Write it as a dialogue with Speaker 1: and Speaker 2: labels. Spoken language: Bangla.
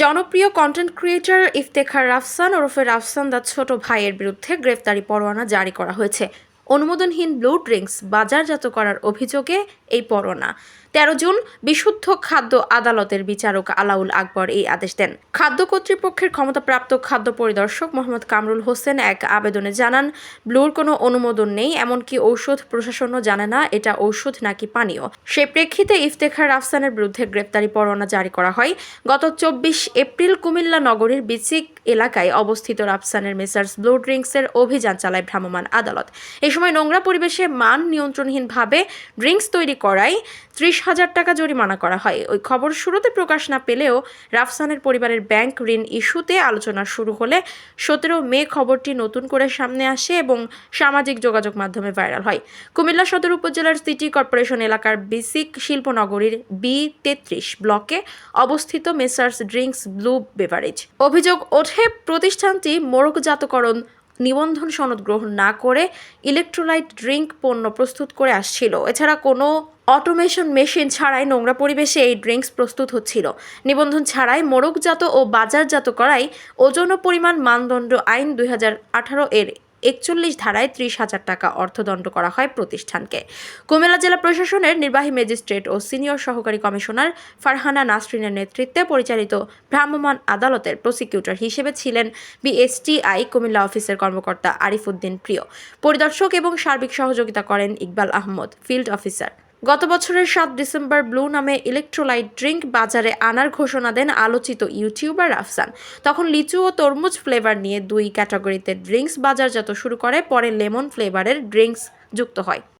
Speaker 1: জনপ্রিয় কন্টেন্ট ক্রিয়েটর ইফতেখার রাফসান ওরফে রাফসান দা ছোট ভাইয়ের বিরুদ্ধে গ্রেফতারি পরোয়ানা জারি করা হয়েছে। অনুমোদনহীন ব্লু ড্রিঙ্কস বাজারজাত করার অভিযোগে এই পরোয়ানা। তেরো জুন বিশুদ্ধ খাদ্য আদালতের বিচারক আলাউল আকবর এই আদেশ দেন। খাদ্য কর্তৃপক্ষের ক্ষমতাপ্রাপ্ত খাদ্য পরিদর্শক মোহাম্মদ কামরুল হোসেন এক আবেদনে জানান, ব্লুর কোনো অনুমোদন নেই, এমনকি ঔষধ প্রশাসনও জানে না এটা ঔষধ নাকি পানীয়। সে প্রেক্ষিতে ইফতেখার আফসানের বিরুদ্ধে গ্রেপ্তারি পরোয়ানা জারি করা হয়। গত চব্বিশ এপ্রিল কুমিল্লা নগরীর বিচিক এলাকায় অবস্থিত রাফসানের মেসার্স ব্লু ড্রিঙ্কসের অভিযান চালায় ভ্রাম্যমাণ আদালত। এই সময় নোংরা পরিবেশে মান নিয়ন্ত্রণহীনভাবে ড্রিঙ্কস তৈরি করায় ত্রিশ হাজার টাকা জরিমানা করা হয়। ওই খবর শুরুতে প্রকাশ না পেলেও রাফসানের পরিবারের ব্যাংক ঋণ ইস্যুতে আলোচনা শুরু হলে সতেরো মে খবরটি নতুন করে সামনে আসে এবং সামাজিক যোগাযোগ মাধ্যমে ভাইরাল হয়। কুমিল্লা সদর উপজেলার সিটি কর্পোরেশন এলাকার বিসিক শিল্পনগরীর বি তেত্রিশ ব্লকে অবস্থিত মেসার্স ড্রিঙ্কস ব্লু বেভারেজ। অভিযোগ ওঠে, প্রতিষ্ঠানটি মোড়কজাতকরণ নিবন্ধন সনদ গ্রহণ না করে ইলেকট্রোলাইট ড্রিঙ্ক পণ্য প্রস্তুত করে আসছিল। এছাড়া কোনো অটোমেশন মেশিন ছাড়াই নোংরা পরিবেশে এই ড্রিঙ্কস প্রস্তুত হচ্ছিল। নিবন্ধন ছাড়াই মোরগজাত ও বাজারজাত করাই ওজন ও পরিমাণ মানদণ্ড আইন দুই হাজার আঠারো এর একচল্লিশ ধারায় ত্রিশ হাজার টাকা অর্থদণ্ড করা হয় প্রতিষ্ঠানকে। কুমিল্লা জেলা প্রশাসনের নির্বাহী ম্যাজিস্ট্রেট ও সিনিয়র সহকারী কমিশনার ফারহানা নাসরিনের নেতৃত্বে পরিচালিত ভ্রাম্যমাণ আদালতের প্রসিকিউটর হিসেবে ছিলেন বিএসটিআই কুমিল্লা অফিসের কর্মকর্তা আরিফ উদ্দিন প্রিয়। পরিদর্শক এবং সার্বিক সহযোগিতা করেন ইকবাল আহমদ, ফিল্ড অফিসার। গত বছরের সাত ডিসেম্বর ব্লু নামে ইলেকট্রোলাইট ড্রিঙ্ক বাজারে আনার ঘোষণা দেন আলোচিত ইউটিউবার রাফসান তখন লিচু ও তরমুজ ফ্লেভার নিয়ে দুই ক্যাটাগরিতে ড্রিঙ্কস বাজারজাত শুরু করে, পরে লেমন ফ্লেভারের ড্রিঙ্কস যুক্ত হয়।